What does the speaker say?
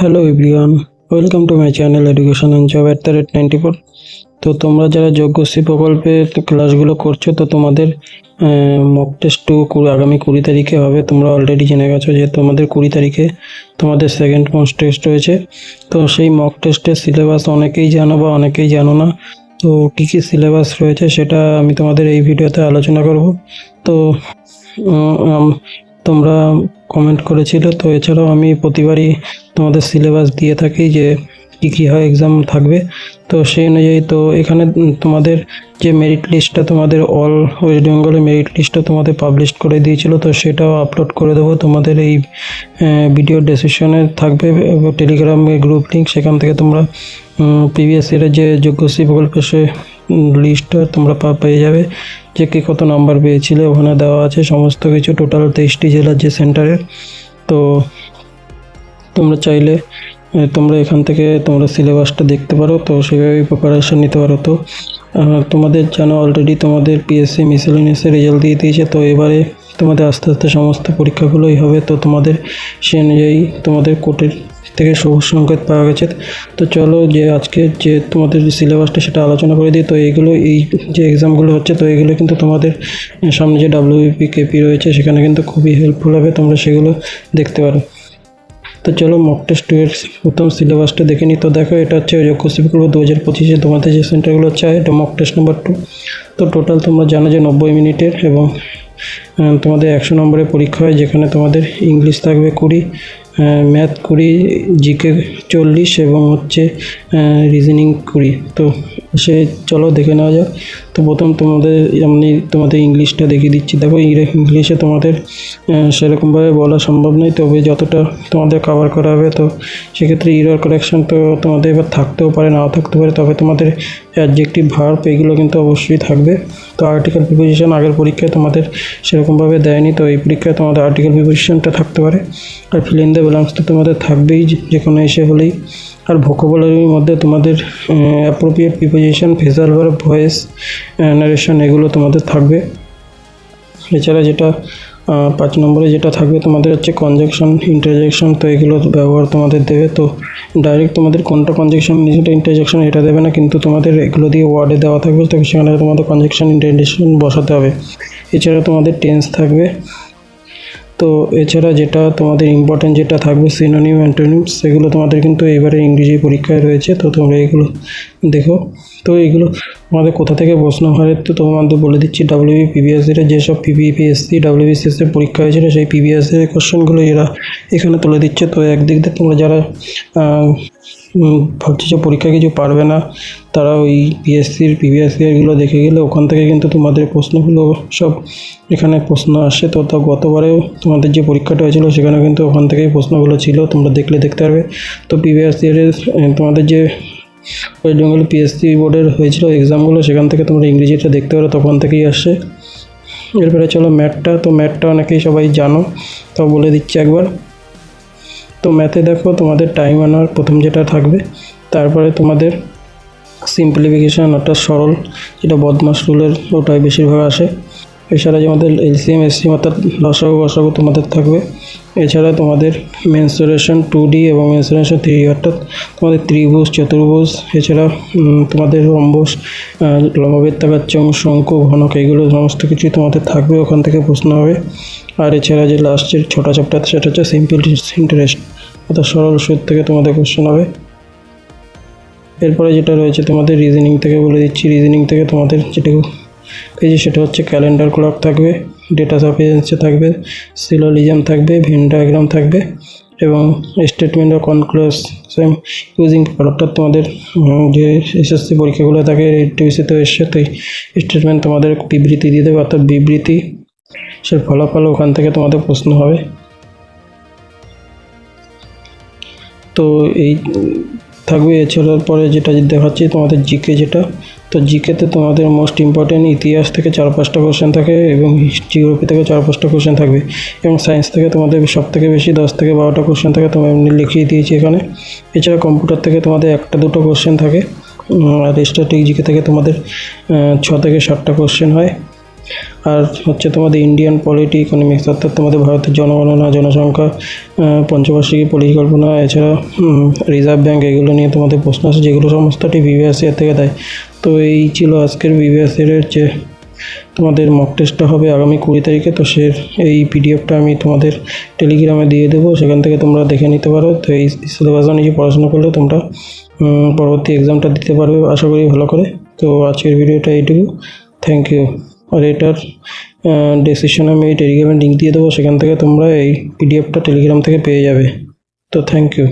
Hello everyone welcome to my channel education and job at the rate ninety four তো তোমরা যারা যোগ্যশ্রী প্রকল্পে ক্লাসগুলো করছ, তো তোমাদের মক টেস্ট টু আগামী কুড়ি তারিখে হবে। তোমরা অলরেডি জেনে গেছো যে তোমাদের কুড়ি তারিখে তোমাদের সেকেন্ড মক টেস্ট রয়েছে তো সেই মক টেস্টের সিলেবাস অনেকেই জানো বা অনেকেই জানো না। তো কী কী সিলেবাস রয়েছে সেটা আমি তোমাদের এই ভিডিওতে আলোচনা করব। তো তোমরা কমেন্ট করেছিলে। তো এছাড়াও আমি প্রতিবারই তোমাদের সিলেবাস দিয়ে থাকি যে কী কী হয় এক্সাম থাকবে। তো সেই অনুযায়ী তো এখানে তোমাদের যে মেরিট লিস্টটা তোমাদের অল ওয়েস্ট বেঙ্গলের মেরিট লিস্টটা তোমাদের পাবলিশ করে দিয়েছিল, তো সেটাও আপলোড করে দেবো। তোমাদের এই ভিডিও ডেসিশনে থাকবে টেলিগ্রামে গ্রুপ লিঙ্ক সেখান থেকে তোমরা প্রিভিয়াস ইয়ারের যে যোগ্যশ্রী প্রকল্পের সে লিস্টটা তোমরা পেয়ে যাবে। যে কে কত নাম্বার পেয়েছিলে, ওখানে দেওয়া আছে, সমস্ত কিছু টোটাল তেইশটি জেলার যে সেন্টারের তো তোমরা চাইলে তোমরা এখান থেকে তোমরা সিলেবাসটা দেখতে পারো, তো সেভাবেই প্রিপারেশন নিতে পারো। তো তোমাদের জানো অলরেডি তোমাদের পিএসসি মিসেলিনিয়াসের রেজাল্ট দিয়ে দিয়েছে, তো এবারে তোমাদের আস্তে আস্তে সমস্ত পরীক্ষাগুলোই হবে। তো তোমাদের সে অনুযায়ী তোমাদের কোর্টের থেকে সবুজ সংকেত পাওয়া গেছে। তো চলো যে আজকে যে তোমাদের সিলেবাসটা সেটা আলোচনা করে দিই। তো এইগুলো, এই যে এক্সামগুলো হচ্ছে, তো এগুলো কিন্তু তোমাদের সামনে যে ডাব্লিউপি কেপি রয়েছে, সেখানে কিন্তু খুবই হেল্পফুল হবে, তোমরা সেগুলো দেখতে পারো। তো চলো মক টেস্ট টু এর প্রথম সিলেবাসটা দেখে নিই তো দেখো, এটা হচ্ছে যোগ্য প্রকল্প দু হাজার পঁচিশে তোমাদের যে সেন্টারগুলো হচ্ছে এটা মক টেস্ট নাম্বার টু তো টোটাল তোমরা জানো যে নব্বই মিনিটের এবং তোমাদের একশো নম্বরের পরীক্ষা হয়, যেখানে তোমাদের ইংলিশ থাকবে কুড়ি ম্যাথ কুড়ি, জিকে চল্লিশ এবং হচ্ছে রিজনিং কুড়ি। তো সে চলো দেখে নেওয়া যাক। তো প্রথম তোমাদের এমনি তোমাদের ইংলিশটা দেখিয়ে দিচ্ছি। দেখো ইংলিশে তোমাদের সেরকমভাবে বলা সম্ভব নয়, তবে যতটা তোমাদের কভার করা হবে, তো সেক্ষেত্রে ইরর কারেকশন তো তোমাদের এবার থাকতেও পারে, নাও থাকতে পারে, তবে তোমাদের অ্যাডজেক্টিভ ভার্ব এগুলো কিন্তু অবশ্যই থাকবে। তো আর্টিকেল প্রিপোজিশন আগের পরীক্ষায় তোমাদের সেরকমভাবে দেয়নি, তো এই পরীক্ষায় তোমাদের আর্টিকেল প্রিপারেশনটা থাকতে পারে। আর ফিল ইন দ্য তো তোমাদের থাকবেই, যে- কোনো এসে হলেই। আর ভোকাবুলারির মধ্যে তোমাদের appropriate preposition phrasal voice narration এগুলো তোমাদের থাকবে। এছাড়া যেটা পাঁচ নম্বরে যেটা থাকবে তোমাদের হচ্ছে কনজেকশন ইন্টারজেকশন তো এগুলো ব্যবহার তোমাদের দেবে। তো ডাইরেক্ট তোমাদের কোনটা কনজেকশন যেটা ইন্টারজেকশন এটা দেবে না, কিন্তু তোমাদের এগুলো দিয়ে ওয়ার্ডে দেওয়া থাকবে, তো সেখানে তোমাদের কনজেকশন ইন্টারজেকশন বসাতে হবে। এছাড়া তোমাদের টেন্স থাকবে। তো এছাড়া যেটা তোমাদের ইম্পর্টেন্ট যেটা থাকবে সিনোনিম অ্যান্টোনিম সেগুলো তোমাদের কিন্তু এবারে ইংরেজি পরীক্ষায় রয়েছে, তো তোমরা এগুলো দেখো। তো এগুলো তোমাদের কোথা থেকে প্রশ্ন হয়, তো তোমাদের বলে দিচ্ছি ডাব্লিউবি পিবিএসসির যেসব পিবিপিএসসি ডাব্লিউবিসিএস এর পরীক্ষা হয়েছিল, সেই পিবিএস এর কোশ্চেনগুলো এরা এখানে তুলে দিচ্ছে। তো একদিক দিয়ে তোমরা যারা ভাবছ যে পরীক্ষা কিছু পারবে না, তারা ওই পিএসসির পিবিএসসি এগুলো দেখে গেলে ওখান থেকে কিন্তু তোমাদের প্রশ্নগুলো সব এখানে প্রশ্ন আসে। তো তা গতবারেও তোমাদের যে পরীক্ষাটা হয়েছিল সেখানে কিন্তু ওখান থেকেই প্রশ্নগুলো ছিল, তোমরা দেখলে দেখতে পারবে। তো পিবিএসসি তোমাদের যে ওয়েস্ট বেঙ্গল পিএসসি বোর্ডের হয়েছিল এক্সামগুলো সেখান থেকে তোমরা ইংরেজিটা দেখতে পারো, তখন থেকেই আসছে এরপরে চলো ম্যাথটা তো ম্যাথটা অনেকেই সবাই জানো, তো বলে দিচ্ছি একবার। তো ম্যাথে দেখো, তোমাদের টাইম আনার প্রথম যেটা থাকবে, তারপরে তোমাদের সিম্পলিফিকেশান অর্থাৎ সরল, যেটা বদমাস রুলের ওটাই বেশিরভাগ আসে। এছাড়া আমাদের এলসিএম এসসিএম অর্থাৎ লসাগু গসাগু তোমাদের থাকবে। এছাড়া তোমাদের মেনসুরেশন টু ডি এবং মেনসুরেশন থ্রি অর্থাৎ তোমাদের ত্রিভুজ, চতুর্ভুজ, এছাড়া তোমাদের রম্বস লম্ববৃত্তাকার শঙ্কু ঘনক, এগুলো সমস্ত কিছুই তোমাদের থাকবে ওখান থেকে প্রশ্ন হবে। আর এছাড়া যে লাস্টের ছোটা চ্যাপ্টার সেটা হচ্ছে সিম্পল ইন্টারেস্ট অর্থাৎ সরল সুদ থেকে তোমাদের কোশ্চেন হবে। এরপরে যেটা রয়েছে তোমাদের রিজনিং থেকে বলে দিচ্ছি। রিজনিং থেকে তোমাদের যেটা পেয়েছি সেটা হচ্ছে ক্যালেন্ডার ক্লক থাকবে ডেটা সাফিসিয়েন্সি থাকবে সিলোলিজম থাকবে ভেন ডায়াগ্রাম থাকবে এবং statement of conclusion same using অর্থাৎ তোমাদের যে এসএসসি পরীক্ষাগুলো থাকে টিভিসিতে এসছে তো স্টেটমেন্ট তোমাদের বিবৃতি দিয়ে দেবে, অর্থাৎ বিবৃতি সে ফলাফল ওখান থেকে তোমাদের প্রশ্ন হবে। তো এই থাকবে এছাড়ার পরে যেটা দেখাচ্ছি তোমাদের জিকে যেটা তো জিকেতে তোমাদের মোস্ট ইম্পর্টেন্ট ইতিহাস থেকে চার পাঁচটা কোশ্চেন থাকে এবং জিওগ্রাফি থেকে চার পাঁচটা কোশ্চেন থাকবে এবং সায়েন্স থেকে তোমাদের সব থেকে বেশি দশ থেকে বারোটা কোশ্চেন থাকে তোমার এমনি লিখিয়ে দিয়েছি এখানে। এছাড়া কম্পিউটার থেকে তোমাদের একটা দুটো কোশ্চেন থাকে আর স্ট্যাটিক জিকে থেকে তোমাদের ছ থেকে সাতটা কোশ্চেন হয়। আর হচ্ছে তোমাদের ইন্ডিয়ান পলিটি ইকোনমিক্স অর্থাৎ তোমাদের ভারতের জনগণনা, জনসংখ্যা পঞ্চবার্ষিকী পরিকল্পনা, এছাড়া রিজার্ভ ব্যাঙ্ক এগুলো নিয়ে তোমাদের প্রশ্ন আছে, যেগুলো সমস্তটি বিবিএস এর থেকে দেয়। তো এই ছিল আজকের বিবিএস এর যে তোমাদের মক টেস্টটা হবে আগামী কুড়ি তারিখে, তো সে, এই পিডিএফটা আমি তোমাদের টেলিগ্রামে দিয়ে দেবো, সেখান থেকে তোমরা দেখে নিতে পারো। তো এই সিলেবাস অনুযায়ী পড়াশোনা করলে তোমরা পরবর্তী এক্সামটা দিতে পারবে, আশা করি ভালো করে। তো আজকের ভিডিওটা এইটুকু। থ্যাংক ইউ আর এটার ডেসিশন আমি এই টেলিগ্রামের লিঙ্ক দিয়ে দেবো। সেখান থেকে তোমরা এই পিডিএফটা টেলিগ্রাম থেকে পেয়ে যাবে। তো থ্যাংক ইউ